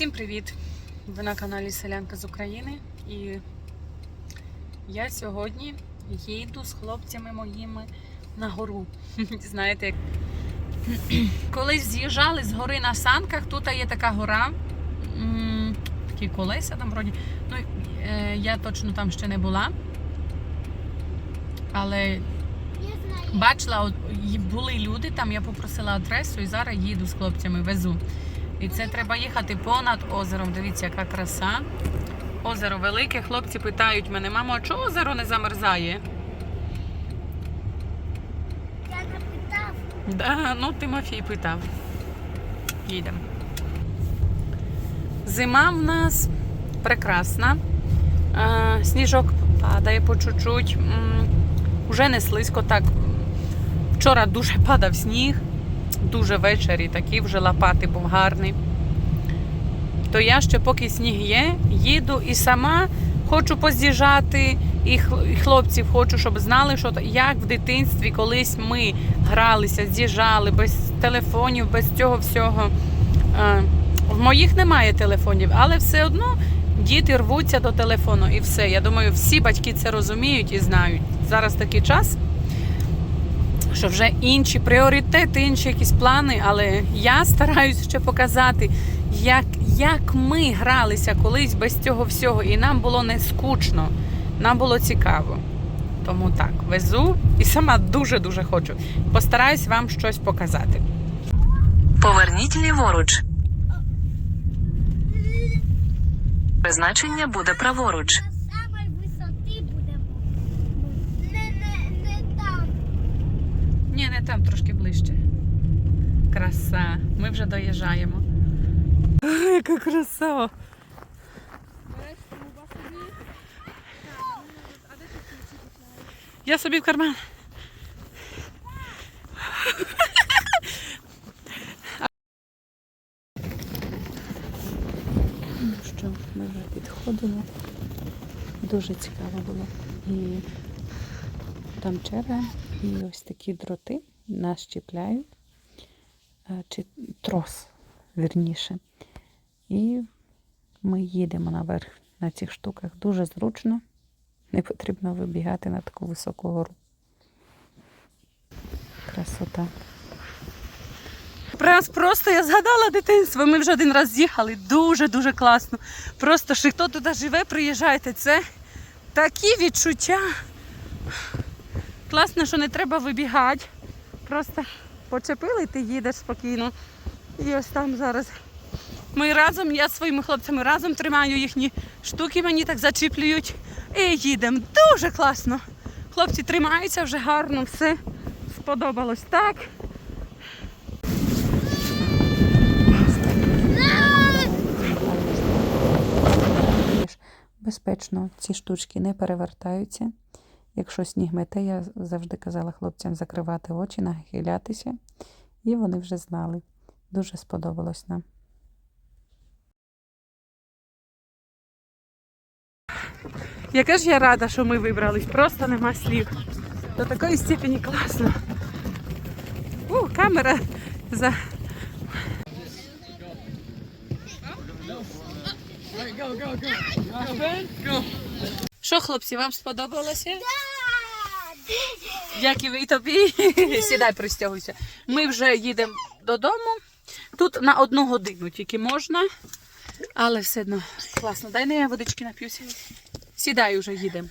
Всім привіт! Ви на каналі Селянка з України і я сьогодні їду з хлопцями моїми на гору. Знаєте, як колись з'їжджали з гори на санках, тут є така гора, такі колеса там вроді. Ну, е, я точно там ще не була. Але бачила, були люди там, я попросила адресу і зараз їду з хлопцями, везу. І це треба їхати понад озером. Дивіться, яка краса. Озеро велике. Хлопці питають мене, мамо, а чого озеро не замерзає? Я не питав. Да, ну Тимофій питав. Їдемо. Зима в нас прекрасна. Сніжок падає по чуть-чуть. Уже не слизько так. Вчора дуже падав сніг, дуже ввечері такий вже лопати був гарний. То я ще поки сніг є, їду і сама хочу поз'їжджати, і хлопців хочу, щоб знали, що як в дитинстві колись ми гралися, з'їжджали без телефонів, без цього всього. В моїх немає телефонів, але все одно діти рвуться до телефону і все. Я думаю, всі батьки це розуміють і знають. Зараз такий час, що вже інші пріоритети, інші якісь плани, але я стараюсь ще показати, як, як ми гралися колись без цього всього, і нам було не скучно, нам було цікаво. Тому так, везу і сама дуже-дуже хочу. Постараюсь вам щось показати. Поверніть ліворуч. Призначення буде праворуч. На самій висоті будемо. Не, не, не там. Ні, не там трошки ближче. Краса. Ми вже доїжджаємо. Ой, яка краса! Я собі в карман. Ну що, ми вже підходимо. Дуже цікаво було. І там черга, і ось такі дроти нас чіпляють, е, чи трос, вірніше. І ми їдемо наверх на цих штуках. Дуже зручно. Не потрібно вибігати на таку високу гору. Красота. Прям просто я згадала дитинство. Ми вже один раз з'їхали. Дуже-дуже класно. Просто що хто туди живе, приїжджайте. Це такі відчуття. Класно, що не треба вибігати. Просто почепили ти їдеш спокійно. І ось там зараз. Ми разом, я зі своїми хлопцями разом тримаю їхні штуки, мені так зачіплюють. І їдемо. Дуже класно. Хлопці тримаються вже гарно, все сподобалось так. Безпечно ці штучки не перевертаються. Якщо сніг мете, я завжди казала хлопцям закривати очі, нахилятися, і вони вже знали. Дуже сподобалось нам. Яка ж я рада, що ми вибрались, просто нема слів. До такої степені класно. У, камера за. Що, хлопці, вам сподобалося? Як і ви і тобі. Сідай, пристягуйся. Ми вже їдемо додому. Тут на одну годину тільки можна, але все одно класно. Дай не я водички нап'юся. Сідай уже їдемо.